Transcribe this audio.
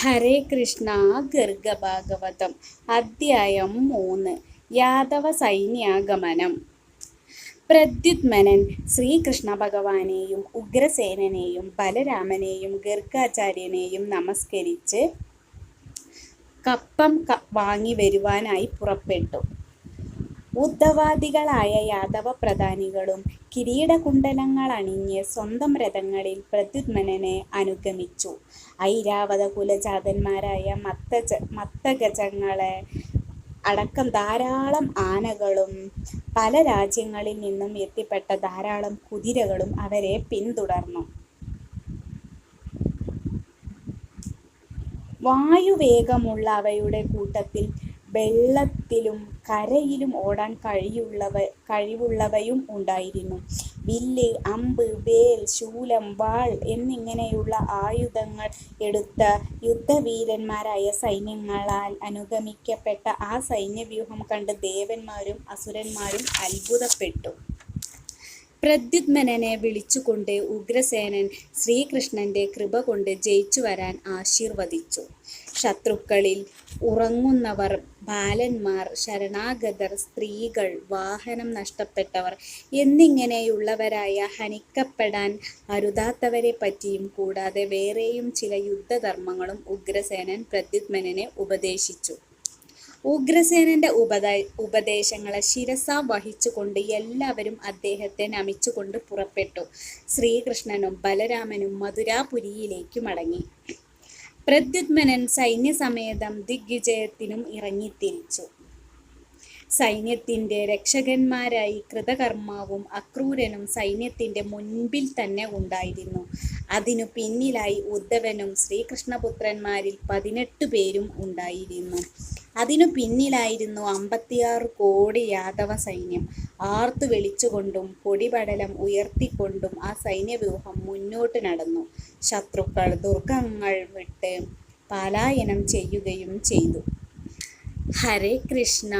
ഹരേ കൃഷ്ണ ഗർഗഭാഗവതം അധ്യായം മൂന്ന് യാദവ സൈന്യാഗമനം. പ്രദ്യുത്മനൻ ശ്രീകൃഷ്ണ ഭഗവാനെയും ഉഗ്രസേനനെയും ബലരാമനെയും ഗർഗാചാര്യനെയും നമസ്കരിച്ച് കപ്പം വാങ്ങി വരുവാനായി പുറപ്പെട്ടു. ഉദ്ധവാദികളായ യാദവ പ്രധാനികളും കിരീടകുണ്ടലങ്ങൾ അണിഞ്ഞ് സ്വന്തം രഥങ്ങളിൽ പ്രദ്യുത്മനനെ അനുഗമിച്ചു. ഐരാവത കുലജാതന്മാരായ മത്തജ മത്തഗജങ്ങളെ അടക്കം ധാരാളം ആനകളും പല രാജ്യങ്ങളിൽ നിന്നും എത്തിപ്പെട്ട ധാരാളം കുതിരകളും അവരെ പിന്തുടർന്നു. വായുവേഗമുള്ള അവയുടെ കൂട്ടത്തിൽ വെള്ളത്തിലും കരയിലും ഓടാൻ കഴിയുള്ളവ കഴിവുള്ളവയും ഉണ്ടായിരുന്നു. വില്ല് അമ്പ് വേൽ ശൂലം വാൾ എന്നിങ്ങനെയുള്ള ആയുധങ്ങൾ എടുത്ത യുദ്ധവീരന്മാരായ സൈന്യങ്ങളാൽ അനുഗമിക്കപ്പെട്ട ആ സൈന്യവ്യൂഹം കണ്ട് ദേവന്മാരും അസുരന്മാരും അത്ഭുതപ്പെട്ടു. പ്രദ്യുത്മനനെ വിളിച്ചുകൊണ്ട് ഉഗ്രസേനൻ ശ്രീകൃഷ്ണന്റെ കൃപ കൊണ്ട് ജയിച്ചു വരാൻ ആശീർവദിച്ചു. ശത്രുക്കളിൽ ഉറങ്ങുന്നവർ ബാലന്മാർ ശരണാഗതർ സ്ത്രീകൾ വാഹനം നഷ്ടപ്പെട്ടവർ എന്നിങ്ങനെയുള്ളവരായ ഹനിക്കപ്പെടാൻ അരുതാത്തവരെ പറ്റിയും കൂടാതെ വേറെയും ചില യുദ്ധധർമ്മങ്ങളും ഉഗ്രസേനൻ പ്രദ്യുത്മനെ ഉപദേശിച്ചു. ഉഗ്രസേനന്റെ ഉപദ ഉപദേശങ്ങളെ ശിരസ വഹിച്ചുകൊണ്ട് എല്ലാവരും അദ്ദേഹത്തെ നമിച്ചുകൊണ്ട് പുറപ്പെട്ടു. ശ്രീകൃഷ്ണനും ബലരാമനും മധുരാപുരിയിലേക്ക് മടങ്ങി. പ്രദ്യുത്മനൻ സൈന്യസമേതം ദിഗ്വിജയത്തിനും ഇറങ്ങിത്തിരിച്ചു സൈന്യത്തിന്റെ രക്ഷകന്മാരായി കൃതകർമാവും അക്രൂരനും സൈന്യത്തിന്റെ മുൻപിൽ തന്നെ ഉണ്ടായിരുന്നു. അതിനു പിന്നിലായി ഉദ്ധവനും ശ്രീകൃഷ്ണപുത്രന്മാരിൽ പതിനെട്ട് പേരും ഉണ്ടായിരുന്നു. അതിനു പിന്നിലായിരുന്നു അമ്പത്തിയാറ് കോടി യാദവ സൈന്യം. ആർത്തു വിളിച്ചുകൊണ്ടും പൊടിപടലം ഉയർത്തിക്കൊണ്ടും ആ സൈന്യവ്യൂഹം മുന്നോട്ട് നടന്നു. ശത്രുക്കൾ ദുർഗങ്ങൾ വിട്ട് പലായനം ചെയ്യുകയും ചെയ്തു. ഹരേ കൃഷ്ണ.